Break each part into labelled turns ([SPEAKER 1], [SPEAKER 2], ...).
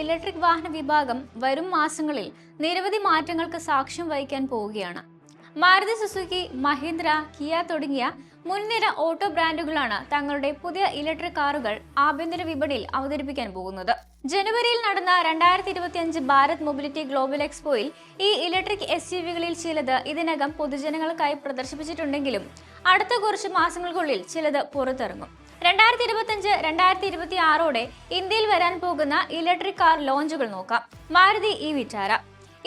[SPEAKER 1] Electric വാഹന വിഭാഗം വരും മാസങ്ങളിൽ നിരവധി മാറ്റങ്ങൾക്ക് സാക്ഷ്യം വഹിക്കാൻ പോവുകയാണ്. മാരുതി സുസുക്കി മഹീന്ദ്ര കിയ തുടങ്ങിയ മുൻനിര ഓട്ടോ ബ്രാൻഡുകളാണ് തങ്ങളുടെ പുതിയ ഇലക്ട്രിക് കാറുകൾ ആഭ്യന്തര വിപണിയിൽ അവതരിപ്പിക്കാൻ പോകുന്നത്. ജനുവരിയിൽ നടന്ന രണ്ടായിരത്തി ഇരുപത്തിയഞ്ച് ഭാരത് മൊബിലിറ്റി ഗ്ലോബൽ എക്സ്പോയിൽ ഈ ഇലക്ട്രിക് എസ് യു വികളിൽ ചിലത് ഇതിനകം പൊതുജനങ്ങൾക്കായി പ്രദർശിപ്പിച്ചിട്ടുണ്ടെങ്കിലും അടുത്ത കുറച്ച് മാസങ്ങൾക്കുള്ളിൽ ചിലത് പുറത്തിറങ്ങും. രണ്ടായിരത്തി ഇരുപത്തിയഞ്ച് രണ്ടായിരത്തി ഇരുപത്തി ആറോടെ ഇന്ത്യയിൽ വരാൻ പോകുന്ന ഇലക്ട്രിക് കാർ ലോഞ്ചുകൾ നോക്കാം. Maruti e Vitara.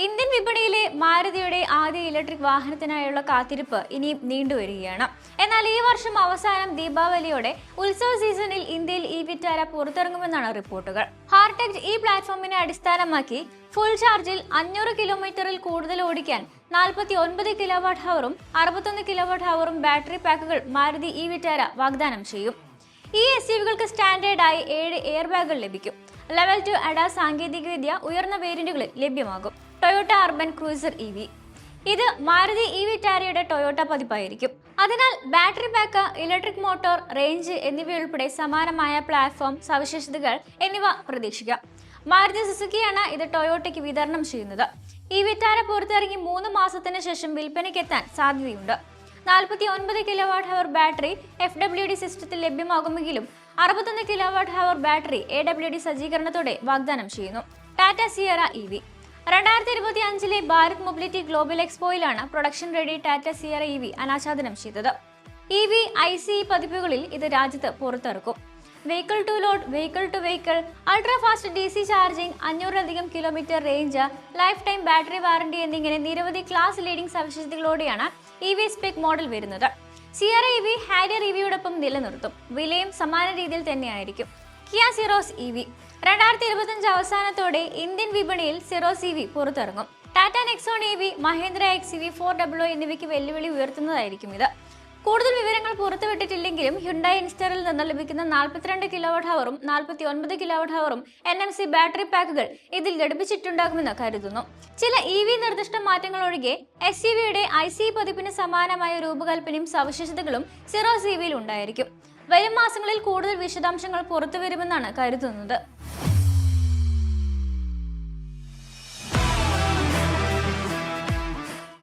[SPEAKER 1] ഇന്ത്യൻ വിപണിയിലെ മാരുതിയുടെ ആദ്യ ഇലക്ട്രിക് വാഹനത്തിനായുള്ള കാത്തിരിപ്പ് ഇനിയും നീണ്ടുവരികയാണ് എന്നാൽ ഈ വർഷം അവസാനം ദീപാവലിയോടെ ഉത്സവ സീസണിൽ ഇന്ത്യയിൽ ഇ വിറ്റാര പുറത്തിറങ്ങുമെന്നാണ് റിപ്പോർട്ടുകൾ. ഹാർടെക് ഈ പ്ലാറ്റ്ഫോമിനെ അടിസ്ഥാനമാക്കി ഫുൾ ചാർജിൽ അഞ്ഞൂറ് കിലോമീറ്ററിൽ കൂടുതൽ ഓടിക്കാൻ നാൽപ്പത്തി ഒൻപത് കിലോവാട്ട് ഹവറും അറുപത്തൊന്ന് കിലോവാട്ട് ഹവറും ബാറ്ററി പാക്കുകൾ മാരുതി ഇ വിറ്റാര വാഗ്ദാനം ചെയ്യും. ഈ എസ് യുവികൾക്ക് സ്റ്റാൻഡേർഡായി ഏഴ് എയർ ബാഗുകൾ ലഭിക്കും. ലെവൽ ടു അഡ സാങ്കേതികവിദ്യ ഉയർന്ന വേരിയന്റുകളിൽ ലഭ്യമാകും. Toyota Urban Cruiser E V ഇത് മാരുതി ഇ വി ടാരിയുടെ ടൊയോട്ട പതിപ്പായിരിക്കും. അതിനാൽ battery pack electric motor range എന്നിവയുൾപ്പെടെ സമാനമായ പ്ലാറ്റ്ഫോം സവിശേഷതകൾ എന്നിവ പ്രതീക്ഷിക്കാം. മാരുതി സുസുക്കിയാണ് ഇത് ടൊയോട്ടയ്ക്ക് വിതരണം ചെയ്യുന്നത്. ഈ വിറ്റാര പുറത്തിറങ്ങി മൂന്ന് മാസത്തിന് ശേഷം വിൽപ്പനയ്ക്കെത്താൻ സാധ്യതയുണ്ട്. നാൽപ്പത്തി ഒൻപത് kilowatt hour battery F W D സിസ്റ്റത്തിൽ ലഭ്യമാകുമെങ്കിലും അറുപത്തൊന്ന് kilowatt hour battery A W D സജ്ജീകരണത്തോടെ വാഗ്ദാനം ചെയ്യുന്നു. Tata Sierra E V. രണ്ടായിരത്തി ഇരുപത്തി അഞ്ചിലെ Bharat mobility global എക്സ്പോയിലാണ് production ready Tata Sierra E V അനാച്ഛാദനം ചെയ്തത്. ഇ വി ഐ സി പതിപ്പുകളിൽ ഇത് രാജ്യത്ത് പുറത്തിറക്കും. Vehicle to load vehicle to vehicle ultra fast D C charging അഞ്ഞൂറിലധികം kilometre range lifetime battery warranty എന്നിങ്ങനെ നിരവധി ക്ലാസ് ലീഡിംഗ് സവിശേഷതകളോടെയാണ് ഇ വി സ്പെക് മോഡൽ വരുന്നത്. Sierra E V Harrier E വിയോടൊപ്പം നിലനിർത്തും. വിലയും സമാന രീതിയിൽ തന്നെയായിരിക്കും. കിയ സിറോസ് ഇ വി രണ്ടായിരത്തി ഇരുപത്തഞ്ച് അവസാനത്തോടെ ഇന്ത്യൻ വിപണിയിൽ Syros E V പുറത്തിറങ്ങും. Tata Nexon E V Mahindra X E V four W എന്നിവയ്ക്ക് വെല്ലുവിളി ഉയർത്തുന്നതായിരിക്കും ഇത്. കൂടുതൽ വിവരങ്ങൾ പുറത്തുവിട്ടിട്ടില്ലെങ്കിലും ഹ്യുണ്ടായി ഇൻസ്റ്ററിൽ നിന്ന് ലഭിക്കുന്ന നാൽപ്പത്തിരണ്ട് കിലോവാട്ട് ഹവറും നാൽപ്പത്തി ഒൻപത് കിലോവാട്ട് ഹവറും എൻ എം സി ബാറ്ററി പാക്കുകൾ ഇതിൽ ഘടിപ്പിച്ചിട്ടുണ്ടാകുമെന്ന് കരുതുന്നു. ചില ഇ വി നിർദ്ദിഷ്ട മാറ്റങ്ങൾ ഒഴികെ എസ് സി വിയുടെ ഐ സി പതിപ്പിന് സമാനമായ രൂപകൽപ്പനയും സവിശേഷതകളും സിറോ സി വിയിൽ ഉണ്ടായിരിക്കും. വരും മാസങ്ങളിൽ കൂടുതൽ വിശദാംശങ്ങൾ പുറത്തുവരുമെന്നാണ് കരുതുന്നത്.